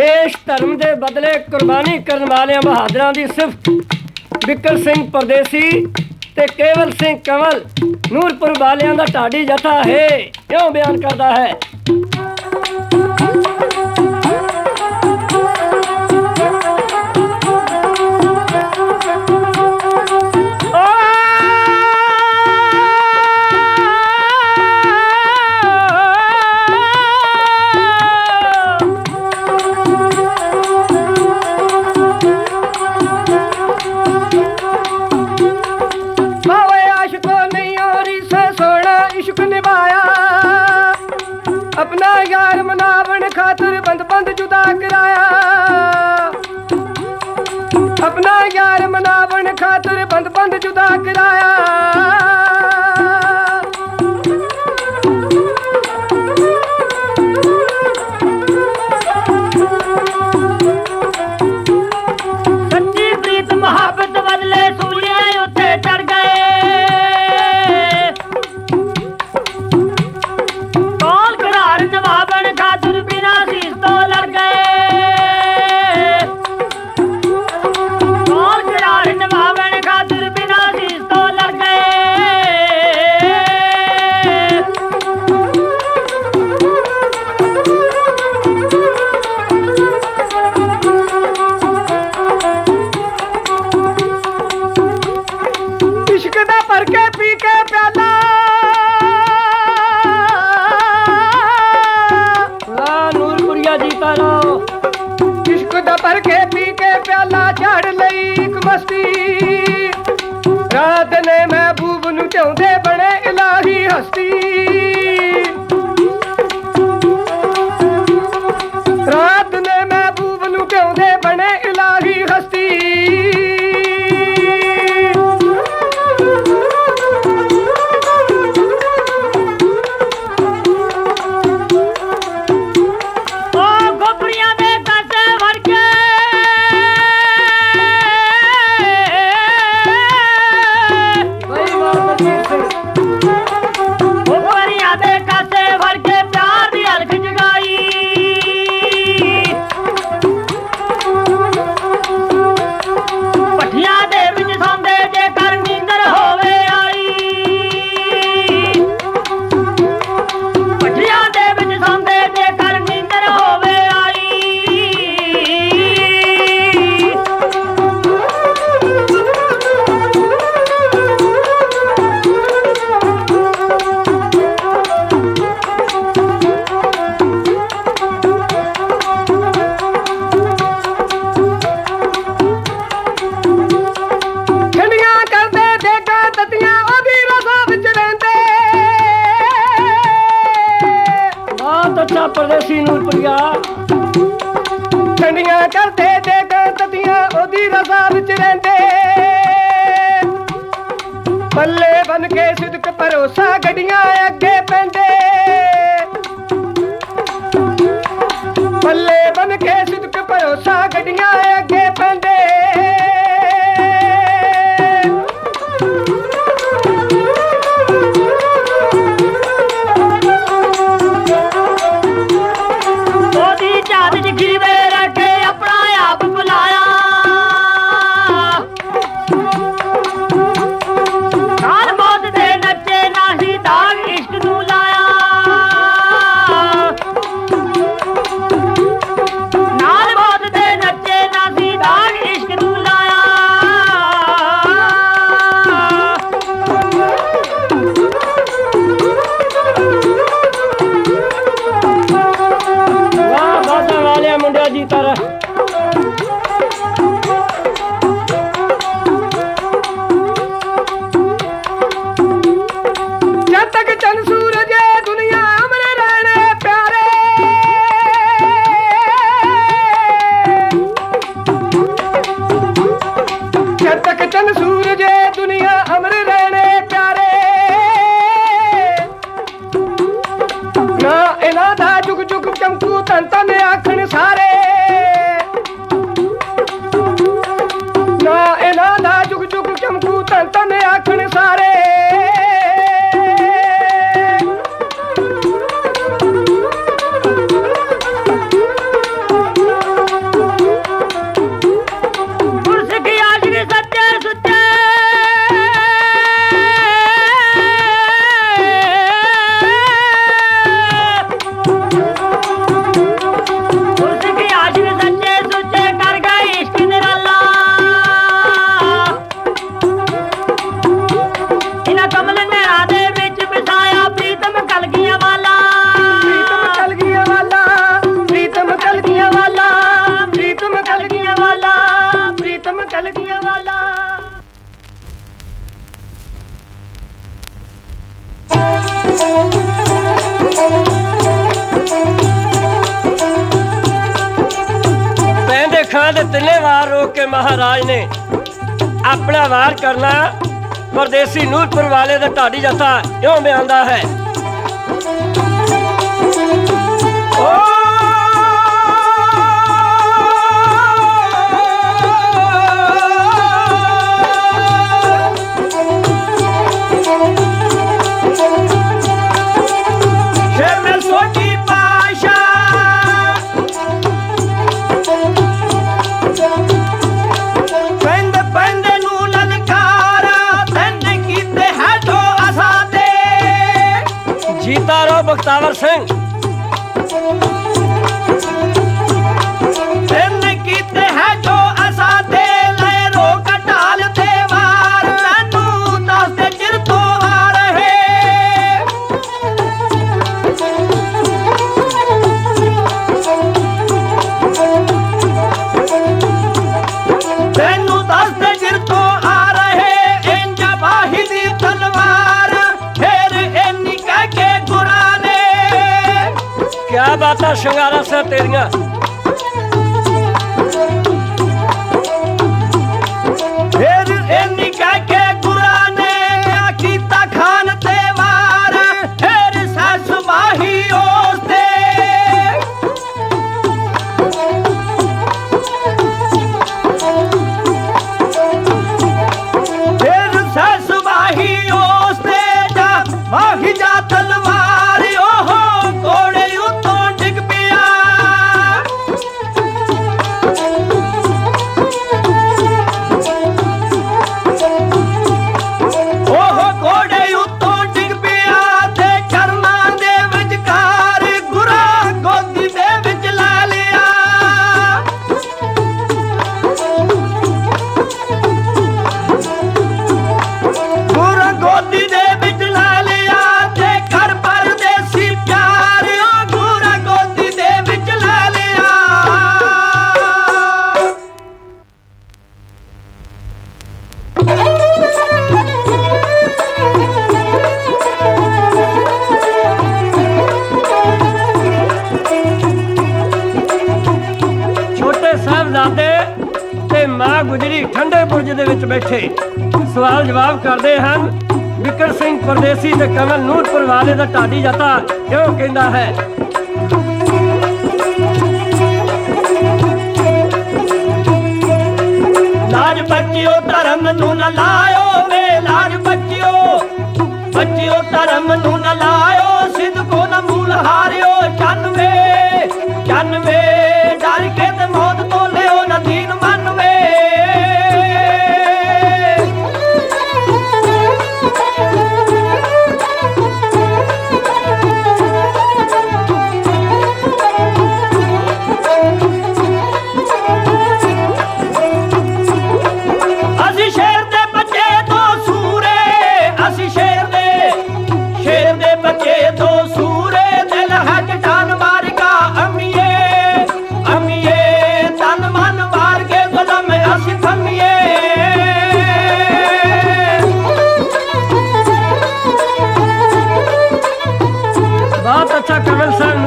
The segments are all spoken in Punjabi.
ਦੇਸ਼ ਧਰਮ ਦੇ ਬਦਲੇ ਕੁਰਬਾਨੀ ਕਰਨ ਵਾਲਿਆਂ ਬਹਾਦਰਾਂ ਦੀ ਸਿਫਤ। ਬਿਕਰ ਸਿੰਘ ਪਰਦੇਸੀ ਤੇ ਕੇਵਲ ਸਿੰਘ ਕਮਲ ਨੂਰਪੁਰ ਵਾਲਿਆਂ ਦਾ ਢਾਡੀ ਜਥਾ ਹੈ। ਕਿਉਂ ਬਿਆਨ ਕਰਦਾ ਹੈ। ਕਰਾਇਆ ਦਾਤ ਨੇ ਮਹਿਬੂਬ ਨੂੰ ਚਾਹੁੰਦੇ ਬਣੇ ਇਲਾਹੀ ਹਸਤੀ। ਕਰਦੇ ਜੇ ਗਣਤੀਆਂ ਉਹਦੀ ਰਜ਼ਾ ਵਿੱਚ ਰਹਿੰਦੇ। ਬੱਲੇ ਬਨ ਕੇ ਸਿਦਕ ਭਰੋਸਾ ਗੱਡੀਆਂ ਅੱਗੇ ਪੈਂਦੇ। ਤਿੰਨੇ ਵਾਰ ਰੋਕ ਕੇ ਮਹਾਰਾਜ ਨੇ ਆਪਣਾ ਵਾਰ ਕਰਨਾ ਪਰਦੇਸੀ ਨੂਰਪੁਰ ਵਾਲੇ ਦਾ ਢਾਡੀ ਜਥਾ ਇਉਂ ਬਿਆਂਦਾ ਹੈ? ਓ Sagar Singh. ਬਾਤਾਂ ਸ਼ਿੰਗਾਰਾ ਸੇ ਤੇਰੀਆਂ। ਸਵਾਲ ਜਵਾਬ ਕਰਦੇ ਹਨ। ਵਿਕਰ ਸਿੰਘ ਪਰਦੇਸੀ ਤੇ ਕਮਲ ਨੂਰਪੁਰ ਵਾਲੇ ਦਾ ਢਾਡੀ ਜਤਾ ਕਿਉਂ ਕਹਿੰਦਾ ਹੈ? ਲਾਜ ਬੱਚਿਓ, ਧਰਮ ਨੂੰ ਨਾ ਲਾਇਓ ਵੇ, ਲਾਜ ਬੱਚਿਓ। ਬੱਚਿਓ, ਧਰਮ ਨੂੰ ਨਾ ਲਾਇਓ, ਸਿੱਧ ਕੋ ਨਾ ਮੂਲ ਹਾਰ আচ্ছা কমেন্ট স্যার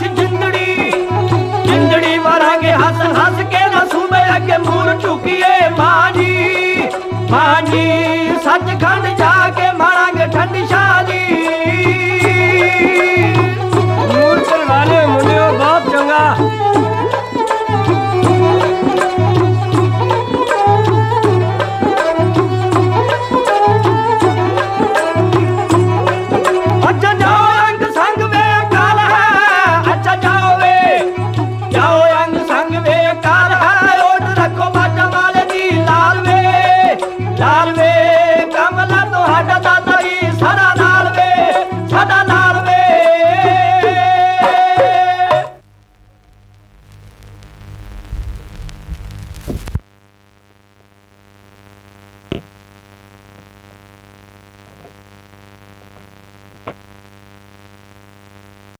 ਜਿੰਦੜੀ ਜਿੰਦੜੀ ਮਾਰਾਂਗੇ ਹੱਸ ਹੱਸ ਕੇ ਨਾ ਸੂਬੇ ਅੱਗੇ ਮੂਰ ਝੁਕ डाले